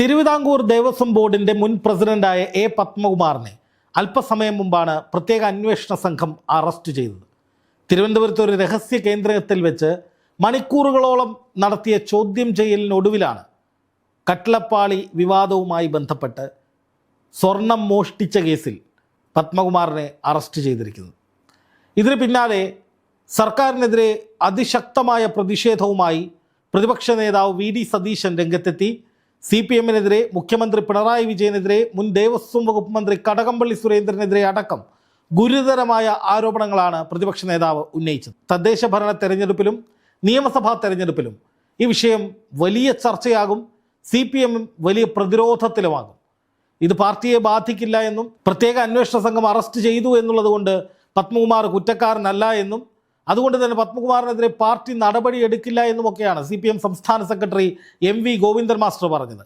തിരുവിതാംകൂർ ദേവസ്വം ബോർഡിന്റെ മുൻ പ്രസിഡന്റായ എ പത്മകുമാറിനെ അല്പസമയം മുമ്പാണ് പ്രത്യേക അന്വേഷണ സംഘം അറസ്റ്റ് ചെയ്തത്. തിരുവനന്തപുരത്ത് ഒരു രഹസ്യ കേന്ദ്രത്തിൽ വെച്ച് മണിക്കൂറുകളോളം നടത്തിയ ചോദ്യം ചെയ്യലിനൊടുവിലാണ് കട്ടിളപ്പാളി വിവാദവുമായി ബന്ധപ്പെട്ട് സ്വർണം മോഷ്ടിച്ച കേസിൽ പത്മകുമാറിനെ അറസ്റ്റ് ചെയ്തിരിക്കുന്നത്. ഇതിന് പിന്നാലെ സർക്കാരിനെതിരെ അതിശക്തമായ പ്രതിഷേധവുമായി പ്രതിപക്ഷ നേതാവ് വി ഡി സതീശൻ രംഗത്തെത്തി. സി പി എമ്മിനെതിരെ മുഖ്യമന്ത്രി പിണറായി വിജയനെതിരെ മുൻ ദേവസ്വം വകുപ്പ് മന്ത്രി കടകംപള്ളി സുരേന്ദ്രനെതിരെ അടക്കം ഗുരുതരമായ ആരോപണങ്ങളാണ് പ്രതിപക്ഷ നേതാവ് ഉന്നയിച്ചത്. തദ്ദേശ ഭരണ തെരഞ്ഞെടുപ്പിലും നിയമസഭാ തെരഞ്ഞെടുപ്പിലും ഈ വിഷയം വലിയ ചർച്ചയാകും സി പി എമ്മും വലിയ പ്രതിരോധത്തിലുമാകും. ഇത് പാർട്ടിയെ ബാധിക്കില്ല എന്നും പ്രത്യേക അന്വേഷണ സംഘം അറസ്റ്റ് ചെയ്തു എന്നുള്ളതുകൊണ്ട് പത്മകുമാർ കുറ്റക്കാരനല്ല എന്നും അതുകൊണ്ട് തന്നെ പത്മകുമാറിനെതിരെ പാർട്ടി നടപടി എടുക്കില്ല എന്നുമൊക്കെയാണ് സി പി എം സംസ്ഥാന secretary M V Govindan master പറഞ്ഞത്.